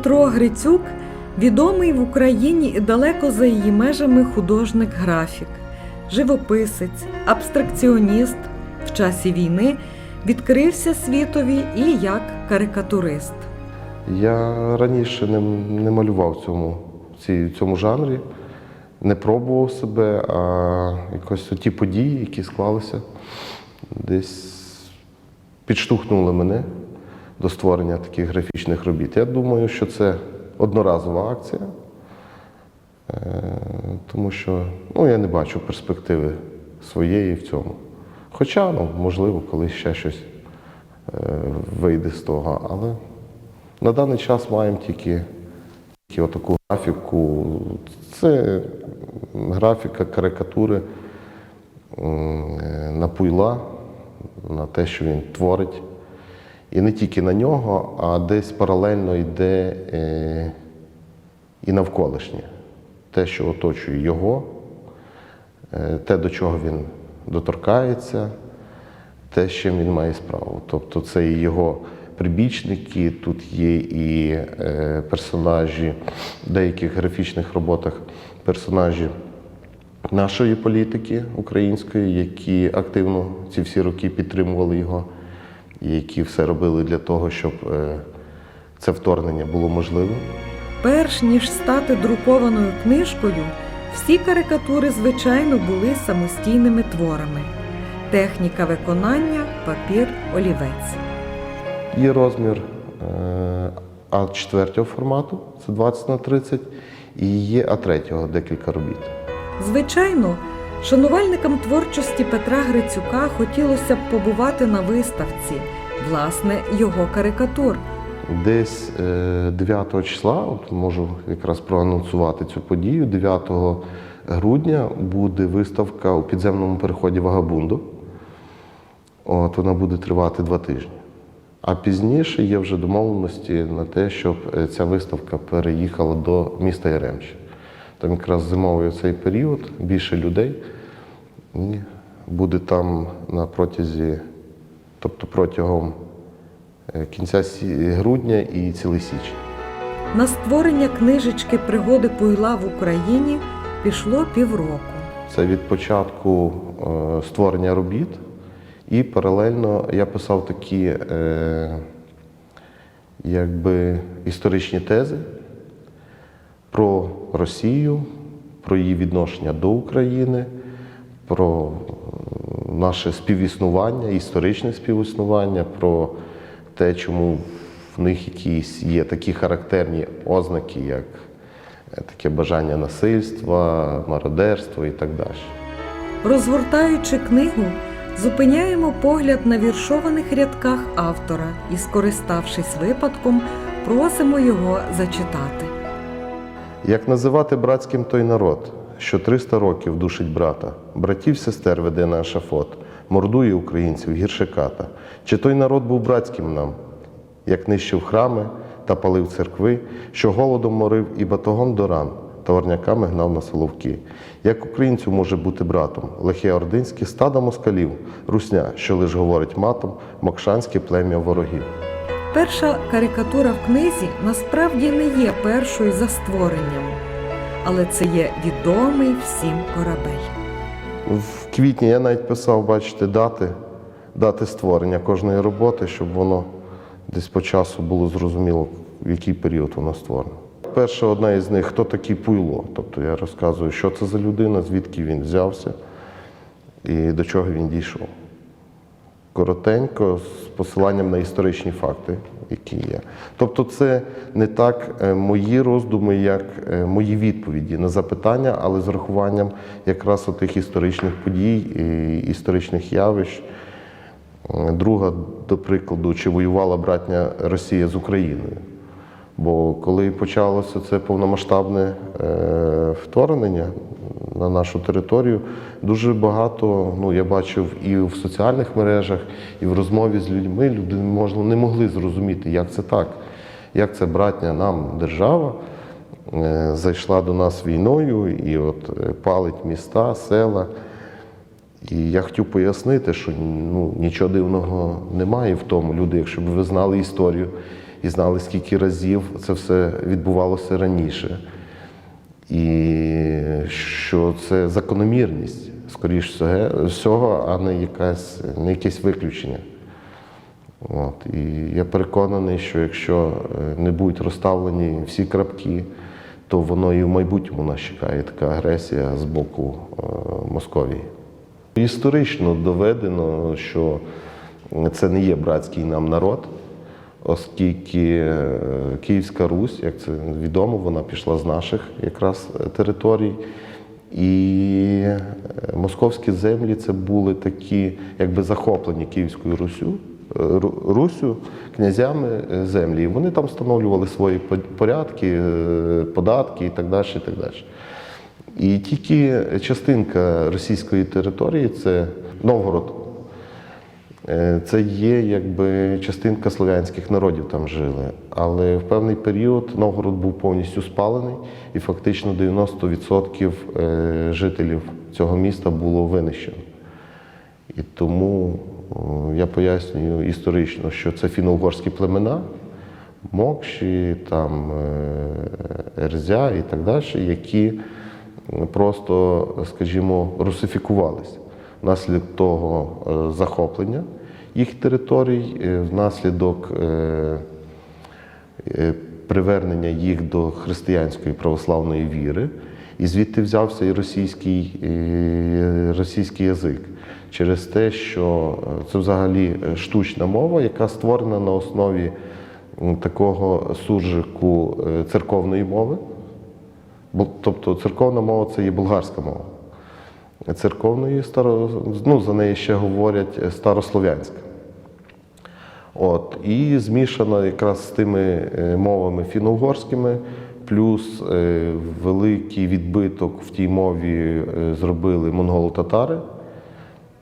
Петро Грицюк відомий в Україні і далеко за її межами художник-графік, живописець, абстракціоніст. В часі війни відкрився світові і як карикатурист. Я раніше не, не малював в цьому, в цьому жанрі, не пробував себе, а якось ті події, які склалися, десь підштовхнули мене до створення таких графічних робіт. Я думаю, що це одноразова акція, е, тому що ну, я не бачу перспективи своєї в цьому. Хоча, ну, можливо, колись ще щось е, вийде з того, але на даний час маємо тільки, тільки отаку графіку. Це графіка карикатури е, на пуйла, на те, що він творить. І не тільки на нього, а десь паралельно йде е, і навколишнє. Те, що оточує його, е, те, до чого він доторкається, те, з чим він має справу. Тобто це і його прибічники, тут є і е, персонажі в деяких графічних роботах, персонажі нашої політики української, які активно ці всі роки підтримували його, які все робили для того, щоб е, це вторгнення було можливим. Перш ніж стати друкованою книжкою, всі карикатури, звичайно, були самостійними творами. Техніка виконання папір олівець. Є розмір е, А4 формату, це 20 на 30, і є А3 декілька робіт. Звичайно, шанувальникам творчості Петра Грицюка хотілося б побувати на виставці, власне, його карикатур. Десь е, 9 числа, от можу якраз проанонсувати цю подію. 9 грудня буде виставка у підземному переході Вагабунду. От вона буде тривати два тижні. А пізніше є вже домовленості на те, щоб е, ця виставка переїхала до міста Яремче. Там якраз зимовий цей період, більше людей. І буде там на протязі, тобто протягом е, кінця грудня і цілий січень. На створення книжечки Пригоди Пуйла в Україні пішло півроку. Це від початку е, створення робіт, і паралельно я писав такі е, якби історичні тези про Росію, про її відношення до України, про е, наше співіснування, історичне співіснування, про те, чому в них якісь є такі характерні ознаки, як е, таке бажання насильства, мародерство і так далі. Розгортаючи книгу, зупиняємо погляд на віршованих рядках автора і, скориставшись випадком, просимо його зачитати. Як називати братським той народ, що 300 років душить брата, братів сестер веде на ешафот, мордує українців гірше ката. Чи той народ був братським нам, як нищив храми та палив церкви, що голодом морив і батогом до ран, та орняками гнав на соловки? Як українцю може бути братом, лихе ординське стадо москалів, русня, що лиш говорить матом, мокшанське плем'я ворогів. Перша карикатура в книзі насправді не є першою за створенням, але це є відомий всім корабель. В квітні я навіть писав, бачите, дати, дати створення кожної роботи, щоб воно десь по часу було зрозуміло, в який період воно створено. Перша одна із них хто такий Пуйло. Тобто я розказую, що це за людина, звідки він взявся і до чого він дійшов. Коротенько, з посиланням на історичні факти, які є. Тобто, це не так е, мої роздуми, як е, мої відповіді на запитання, але з урахуванням якраз тих історичних подій, історичних явищ. Е, Друга, до прикладу, чи воювала братня Росія з Україною. Бо коли почалося це повномасштабне е, вторгнення на нашу територію, дуже багато, ну я бачив і в соціальних мережах, і в розмові з людьми, люди можливо, не могли зрозуміти, як це так, як це братня нам держава е, зайшла до нас війною і от е, палить міста, села. І я хотів пояснити, що ну, нічого дивного немає в тому. Люди, якщо б ви знали історію, і знали, скільки разів це все відбувалося раніше. І що це закономірність, скоріш всього- а не якась, не якесь виключення. От. І я переконаний, що якщо е, не будуть розставлені всі крапки, то воно і в майбутньому нас чекає така агресія з боку е, Московії. Історично доведено, що це не є братський нам народ, оскільки е, Київська Русь, як це відомо, вона пішла з наших якраз е, територій. І е, московські землі це були такі, якби захоплені Київською Русю, Русю, князями землі. І вони там встановлювали свої порядки, податки і так далі. І так далі. І тільки частинка російської території це Новгород. Е, Це є якби частинка слов'янських народів там жили. Але в певний період Новгород був повністю спалений, і фактично 90% е, жителів цього міста було винищено. І тому я пояснюю історично, що це фіно-угорські племена, Мокші, там, е, Ерзя і так далі, які просто, скажімо, русифікувалися внаслідок того е, захоплення їх територій, е, внаслідок е, привернення їх до християнської православної віри. І звідти взявся і російський, і російський язик через те, що це взагалі штучна мова, яка створена на основі такого суржику церковної мови. Тобто церковна мова це є болгарська мова. Церковної старо, ну, за неї ще говорять е, старослов'янська. От, і змішана якраз з тими е, мовами фіно-угорськими, плюс е, великий відбиток в тій мові зробили монголо-татари.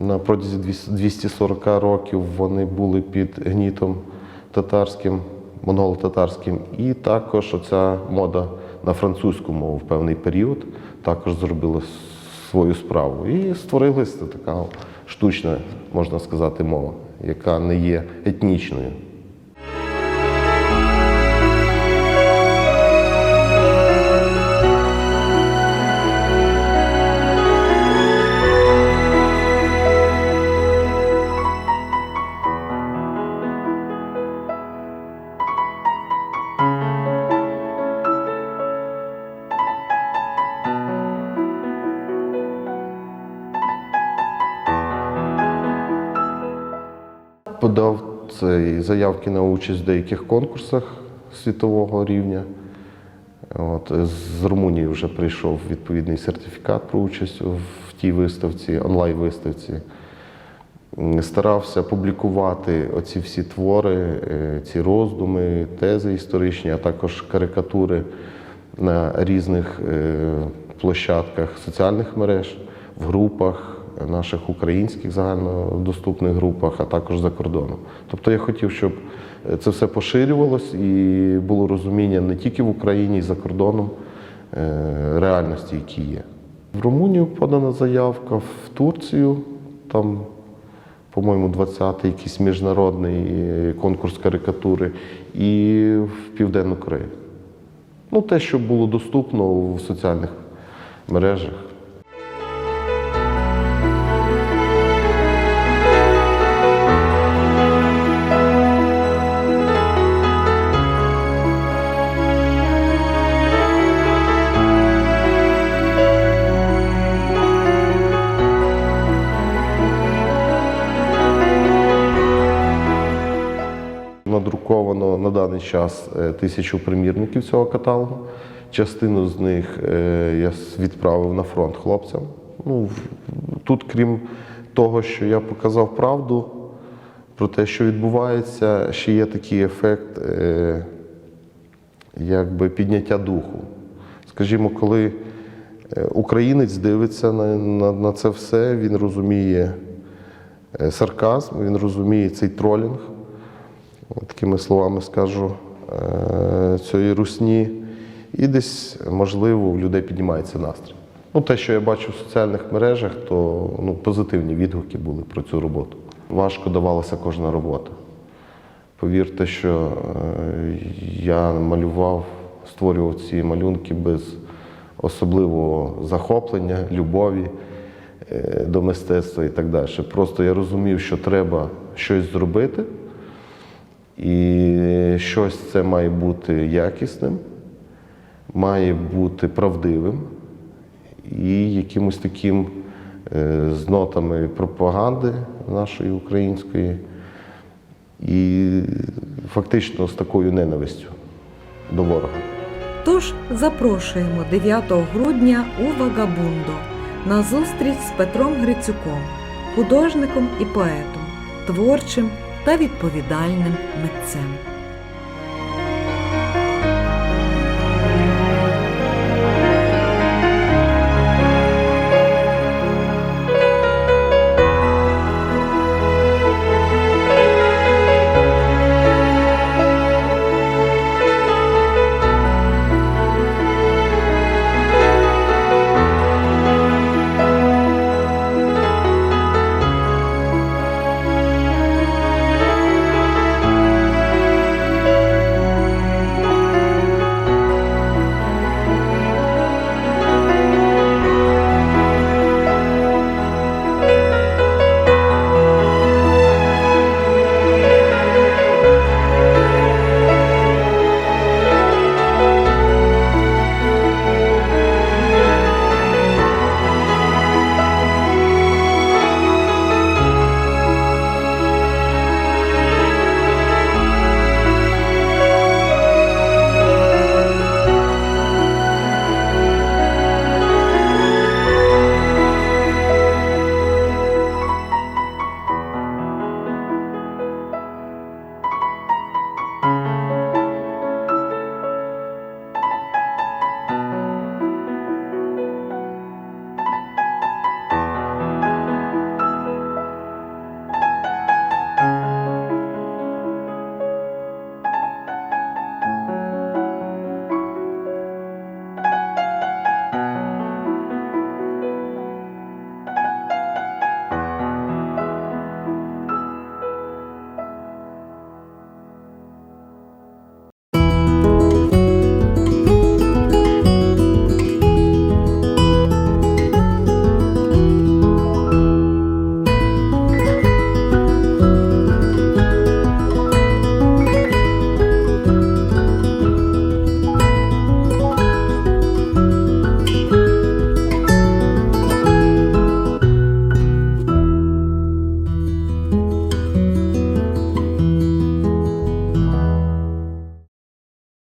На протязі 240 років вони були під гнітом татарським, монголо-татарським. І також оця мода на французьку мову в певний період також зробила свою справу. І створилася така штучна, можна сказати, мова, яка не є етнічною. Подав цей заявки на участь в деяких конкурсах світового рівня. От, з Румунії вже прийшов відповідний сертифікат про участь в тій виставці, онлайн-виставці. Старався публікувати оці всі твори, е, ці роздуми, тези історичні, а також карикатури на різних е, площадках соціальних мереж, в групах наших українських загальнодоступних групах, а також за кордоном. Тобто я хотів, щоб е, це все поширювалось і було розуміння не тільки в Україні, і за кордоном е, реальності, які є. В Румунію подана заявка, в Турцію там по-моєму, 20-й якийсь міжнародний е, конкурс карикатури, і в Південну Корею. Ну, те, що було доступно в соціальних мережах. На даний час е, тисячу примірників цього каталогу. Частину з них е, я відправив на фронт хлопцям. Ну, тут, крім того, що я показав правду про те, що відбувається, ще є такий ефект е, якби підняття духу. Скажімо, коли українець дивиться на, на, на це все, він розуміє сарказм, він розуміє цей тролінг такими словами скажу, е, цієї русні, і десь, можливо, в людей піднімається настрій. Ну, те, що я бачу в соціальних мережах, то ну, позитивні відгуки були про цю роботу. Важко давалася кожна робота. Повірте, що е, я малював, створював ці малюнки без особливого захоплення, любові е, до мистецтва і так далі. Просто я розумів, що треба щось зробити, і щось це має бути якісним, має бути правдивим і якимось таким е, з нотами пропаганди нашої української, і фактично з такою ненавистю до ворога. Тож запрошуємо 9 грудня у Вагабундо на зустріч з Петром Грицюком, художником і поетом, творчим та відповідальним митцем.